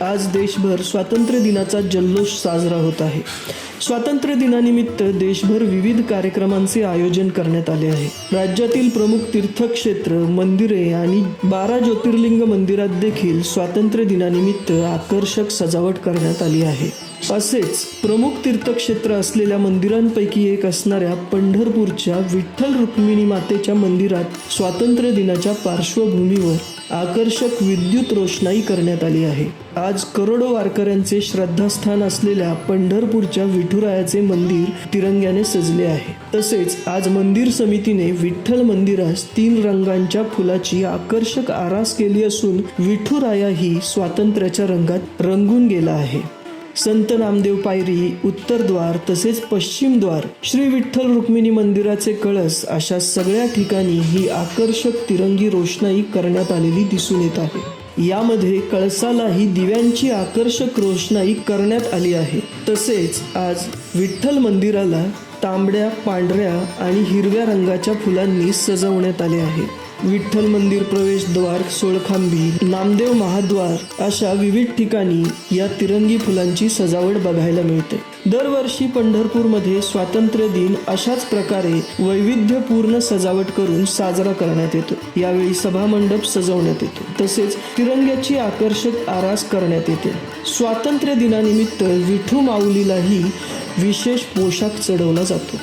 आज देशभर स्वातंत्र्य दिनाचा जल्लोष साजरा होत आहे. स्वातंत्र्य दिनानिमित्त देशभर विविध कार्यक्रमांचे आयोजन करण्यात आले आहे. राज्यातील प्रमुख तीर्थक्षेत्र मंदिरे आणि बारा ज्योतिर्लिंग मंदिरात देखील स्वातंत्र्य दिनानिमित्त आकर्षक सजावट करण्यात आली आहे. असेच प्रमुख तीर्थक्षेत्र असलेल्या मंदिरांपैकी एक असणाऱ्या पंढरपूरच्या विठ्ठल रुक्मिणी मातेच्या मंदिरात स्वातंत्र्य दिनाच्या पार्श्वभूमीवर आकर्षक विद्युत रोषणाई करण्यात आली आहे. आज करोडो वारकऱ्यांचे श्रद्धास्थान असलेल्या पंढरपूरच्या विठुरायाचे मंदिर तिरंग्याने सजले आहे. तसेच आज मंदिर समितीने विठ्ठल मंदिरास तीन रंगांच्या फुलाची आकर्षक आरास केली असून विठुरायाही स्वातंत्र्याच्या रंगात रंगून गेला आहे. संत नामदेव पायरी उत्तर द्वार तसेच पश्चिम द्वार श्री विठ्ठल रुक्मिणी मंदिराचे कळस अशा सगळ्या ठिकाणी ही आकर्षक तिरंगी रोषणाई करण्यात आलेली दिसून येत आहे. यामध्ये कळसालाही दिव्यांची आकर्षक रोषणाई करण्यात आली आहे. तसेच आज विठ्ठल मंदिराला तांबड्या पांढऱ्या आणि हिरव्या रंगाच्या फुलांनी सजवण्यात आले आहे. विठ्ठल मंदिर प्रवेशद्वार सोळखांबी नामदेव महाद्वार अशा विविध ठिकाणी या तिरंगी फुलांची सजावट बघायला मिळते. दरवर्षी पंढरपूरमध्ये स्वातंत्र्य दिन अशाच प्रकारे वैविध्यपूर्ण सजावट करून साजरा करण्यात येतो. यावेळी सभामंडप सजवण्यात येतो. तसेच तिरंग्याची आकर्षक आरास करण्यात येते. स्वातंत्र्य दिनानिमित्त विठू माऊलीलाही विशेष पोशाख चढवला जातो.